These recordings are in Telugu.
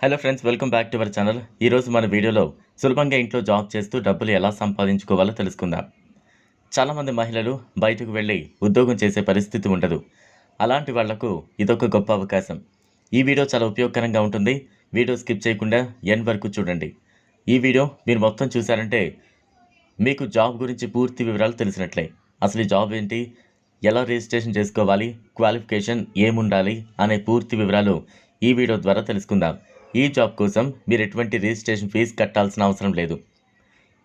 Hello friends welcome back to our channel ఈరోజు మన వీడియోలో సులభంగా ఇంట్లో జాబ్ చేస్తూ డబ్బులు ఎలా సంపాదించుకోవాలో తెలుసుకుందాం. చాలామంది మహిళలు బయటకు వెళ్ళి ఉద్యోగం చేసే పరిస్థితి ఉండదు. అలాంటి వాళ్ళకు ఇదొక గొప్ప అవకాశం. ఈ వీడియో చాలా ఉపయోగకరంగా ఉంటుంది. వీడియో స్కిప్ చేయకుండా ఎండ్ వరకు చూడండి. ఈ వీడియో మీరు మొత్తం చూసారంటే మీకు జాబ్ గురించి పూర్తి వివరాలు తెలిసినట్లే. అసలు జాబ్ ఏంటి? ఎలా రిజిస్ట్రేషన్ చేసుకోవాలి? క్వాలిఫికేషన్ ఏముండాలి? అనే పూర్తి వివరాలు ఈ వీడియో ద్వారా తెలుసుకుందాం. ఈ జాబ్ కోసం మీరు ఎటువంటి రిజిస్ట్రేషన్ ఫీజు కట్టాల్సిన అవసరం లేదు.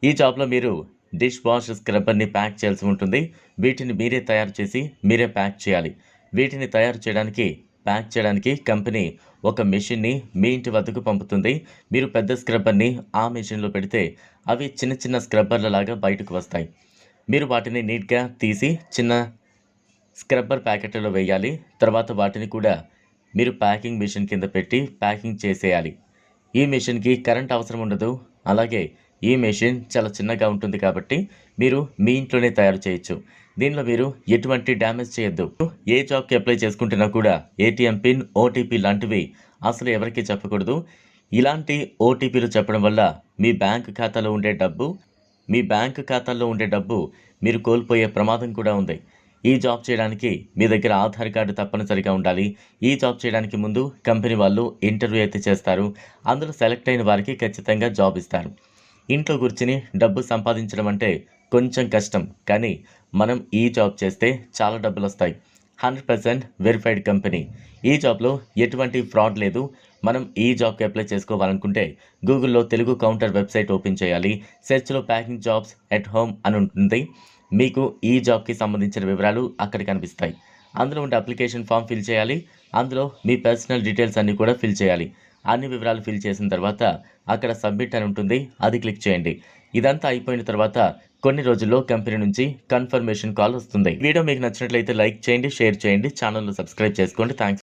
ఈ జాబ్లో మీరు డిష్ వాష్ స్క్రబ్బర్ని ప్యాక్ చేయాల్సి ఉంటుంది. వీటిని మీరే తయారు చేసి మీరే ప్యాక్ చేయాలి. వీటిని తయారు చేయడానికి ప్యాక్ చేయడానికి కంపెనీ ఒక మెషిన్ని మీ ఇంటి వద్దకు పంపుతుంది. మీరు పెద్ద స్క్రబ్బర్ని ఆ మెషిన్లో పెడితే అవి చిన్న చిన్న స్క్రబ్బర్ల లాగా బయటకు వస్తాయి. మీరు వాటిని నీట్గా తీసి చిన్న స్క్రబ్బర్ ప్యాకెట్లో వేయాలి. తర్వాత వాటిని కూడా మీరు ప్యాకింగ్ మిషన్ కింద పెట్టి ప్యాకింగ్ చేసేయాలి. ఈ మిషన్కి కరెంట్ అవసరం ఉండదు. అలాగే ఈ మెషిన్ చాలా చిన్నగా ఉంటుంది కాబట్టి మీరు మీ ఇంట్లోనే తయారు చేయొచ్చు. దీనిలో మీరు ఎటువంటి డ్యామేజ్ చేయొద్దు. ఏ జాబ్కి అప్లై చేసుకుంటున్నా కూడా ఏటీఎం పిన్ ఓటీపీ లాంటివి అసలు ఎవరికీ చెప్పకూడదు. ఇలాంటి ఓటీపీలు చెప్పడం వల్ల మీ బ్యాంక్ ఖాతాలో ఉండే డబ్బు మీ బ్యాంక్ ఖాతాల్లో ఉండే డబ్బు మీరు కోల్పోయే ప్రమాదం కూడా ఉంది. ఈ జాబ్ చేయడానికి మీ దగ్గర ఆధార్ కార్డు తప్పనిసరిగా ఉండాలి. ఈ జాబ్ చేయడానికి ముందు కంపెనీ వాళ్ళు ఇంటర్వ్యూ అయితే చేస్తారు. అందులో సెలెక్ట్ అయిన వారికి ఖచ్చితంగా జాబ్ ఇస్తారు. ఇంట్లో కూర్చుని డబ్బు సంపాదించడం అంటే కొంచెం కష్టం. కానీ మనం ఈ జాబ్ చేస్తే చాలా డబ్బులు వస్తాయి. Hundred percent verified company. ఈ జాబ్లో ఎటువంటి ఫ్రాడ్ లేదు. మనం ఈ జాబ్కి అప్లై చేసుకోవాలనుకుంటే గూగుల్లో తెలుగు కౌంటర్ వెబ్సైట్ ఓపెన్ చేయాలి. సెర్చ్లో ప్యాకింగ్ జాబ్స్ ఎట్ హోమ్ అని ఉంటుంది. మీకు ఈ జాబ్కి సంబంధించిన వివరాలు అక్కడ కనిపిస్తాయి. అందులో ఉండే అప్లికేషన్ ఫామ్ ఫిల్ చేయాలి. అందులో మీ పర్సనల్ డీటెయిల్స్ అన్నీ కూడా ఫిల్ చేయాలి. అన్ని వివరాలు ఫిల్ చేసిన తర్వాత అక్కడ సబ్మిట్ అని ఉంటుంది. అది క్లిక్ చేయండి. ఇదంతా అయిపోయిన తర్వాత కొన్ని రోజుల్లో కంపెనీ నుంచి కన్ఫర్మేషన్ కాల్ వస్తుంది. వీడియో మీకు నచ్చినట్లయితే లైక్ చేయండి షేర్ చేయండి ఛానల్ను సబ్స్క్రైబ్ చేసుకోండి. థ్యాంక్స్